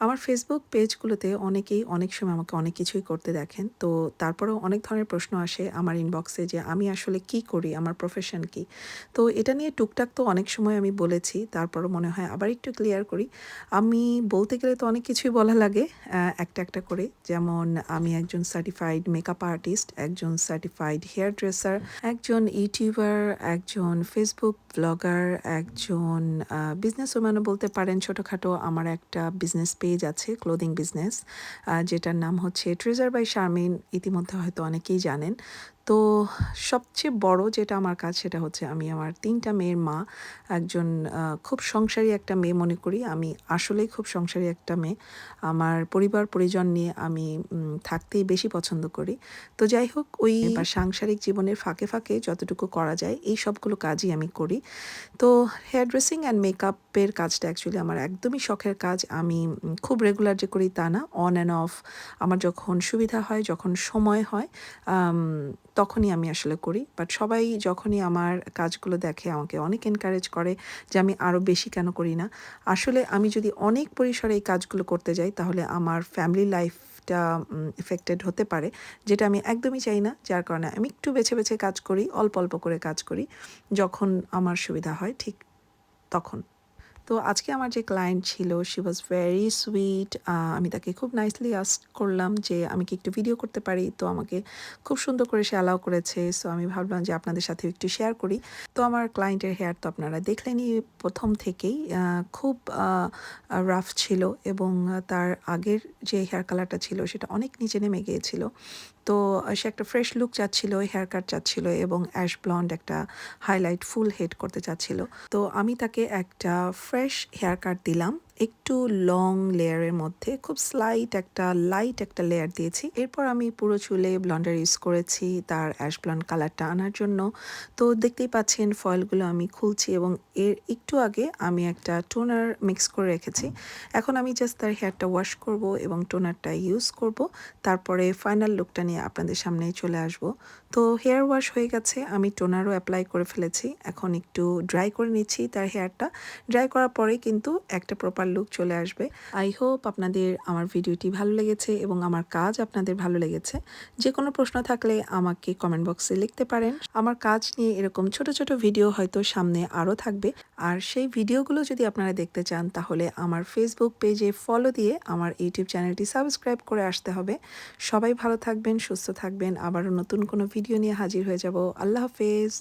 আমার ফেসবুক পেজগুলোতে অনেকেই অনেক সময় আমাকে অনেক কিছুই করতে দেখেন। তো তারপরেও অনেক ধরনের প্রশ্ন আসে আমার ইনবক্সে যে আমি আসলে কি করি, আমার প্রফেশন কি? তো এটা নিয়ে টুকটাক তো অনেক সময় আমি বলেছি, তারপরও মনে হয় আবার একটু ক্লিয়ার করি। আমি বলতে গেলে তো অনেক কিছুই বলা লাগে একটা একটা করে। যেমন আমি একজন সার্টিফাইড মেকআপ আর্টিস্ট একজন সার্টিফাইড হেয়ার ড্রেসার একজন ইউটিউবার একজন ফেসবুক ব্লগার একজন বিজনেস ওম্যানও বলতে পারেন ছোটোখাটো। আমার একটা বিজনেস পেজ আছে ক্লোদিং বিজনেস যেটার নাম হচ্ছে ট্রেজার বাই শারমিন ইতিমধ্যে হয়তো অনেকেই জানেন। তো সবচেয়ে বড় যেটা আমার কাজ সেটা হচ্ছে আমি আমার তিনটা মেয়ের মা একজন খুব সংসারী একটা মেয়ে মনে করি। আমি আসলেই খুব সংসারী একটা মেয়ে। আমার পরিবার পরিজন নিয়ে আমি থাকতেই বেশি পছন্দ করি। তো যাই হোক ওই সাংসারিক জীবনের ফাঁকে ফাঁকে যতটুকু করা যায় এই সবগুলো কাজই আমি করি। তো হেয়ার ড্রেসিং অ্যান্ড মেকআপের কাজটা অ্যাকচুয়ালি আমার একদমই শখের কাজ। আমি খুব রেগুলার যে করি তা না অন অ্যান্ড অফ আমার যখন সুবিধা হয় যখন সময় হয় তখনই আমি আসলে করি। বাট সবাই যখনই আমার কাজগুলো দেখে, আমাকে অনেক এনকারেজ করে যে আমি আরও বেশি কেন করি না। আসলে আমি যদি অনেক পরিসরে এই কাজগুলো করতে যাই, তাহলে আমার ফ্যামিলি লাইফটা এফেক্টেড হতে পারে। যেটা আমি একদমই চাই না, যার কারণে আমি একটু বেছে বেছে কাজ করি, অল্প অল্প করে কাজ করি। যখন আমার সুবিধা হয়, ঠিক তখন। তো আজকে আমার যে ক্লায়েন্ট ছিল শি ওয়াজ ভেরি সুইট আমি তাকে খুব নাইসলি আস্ক করলাম যে, আমি কি একটু ভিডিও করতে পারি? তো আমাকে খুব সুন্দর করে সে অ্যালাউ করেছে। সো আমি ভাবলাম যে আপনাদের সাথে একটু শেয়ার করি। তো আমার ক্লায়েন্টের হেয়ার তো আপনারা দেখলেনই প্রথম থেকেই খুব রাফ ছিল এবং তার আগের যে হেয়ার কালারটা ছিল, সেটা অনেক নিচে নেমে গিয়েছিল। তো সে একটা ফ্রেশ লুক চাচ্ছিল হেয়ার কাট চাচ্ছিল এবং অ্যাশ ব্লন্ড একটা হাইলাইট ফুল হেড করতে চাচ্ছিল। তো আমি তাকে একটা ফ্রেশ হেয়ার কাট দিলাম। একটু লং লেয়ারের মধ্যে খুব স্লাইট একটা লাইট একটা লেয়ার দিয়েছি। এরপর আমি পুরো চুলে ব্লন্ডার ইউজ করেছি, তার অ্যাশ ব্লন্ড কালারটা আনার জন্য। তো দেখতেই পাচ্ছেন ফয়েলগুলো আমি খুলছি এবং এর একটু আগে আমি একটা টোনার মিক্স করে রেখেছি। এখন আমি জাস্ট তার হেয়ারটা ওয়াশ করব এবং টোনারটা ইউজ করব। তারপরে ফাইনাল লুকটা নিয়ে আপনাদের সামনে চলে আসব। তো হেয়ার ওয়াশ হয়ে গেছে, আমি টোনারও অ্যাপ্লাই করে ফেলেছি। এখন একটু ড্রাই করে নিচ্ছি তার হেয়ারটা ড্রাই করার পরে কিন্তু একটা প্রপার লুক চলে আসবে। আই হোপ আপনাদের আমার ভিডিওটি ভালো লেগেছে এবং আমার কাজ আপনাদের ভালো লেগেছে। যে কোনো প্রশ্ন থাকলে আমাকে কমেন্ট বক্সে লিখতে পারেন। আমার কাজ নিয়ে এরকম ছোট ছোট ভিডিও হয়তো সামনে আরও থাকবে। আর সেই ভিডিওগুলো যদি আপনারা দেখতে চান, তাহলে আমার ফেসবুক পেজে ফলো দিয়ে আমার ইউটিউব চ্যানেলটি সাবস্ক্রাইব করে আসতে হবে। সবাই ভালো থাকবেন, সুস্থ থাকবেন। আবারও নতুন কোনো ভিডিও নিয়ে হাজির হয়ে যাব। আল্লাহ হাফেজ।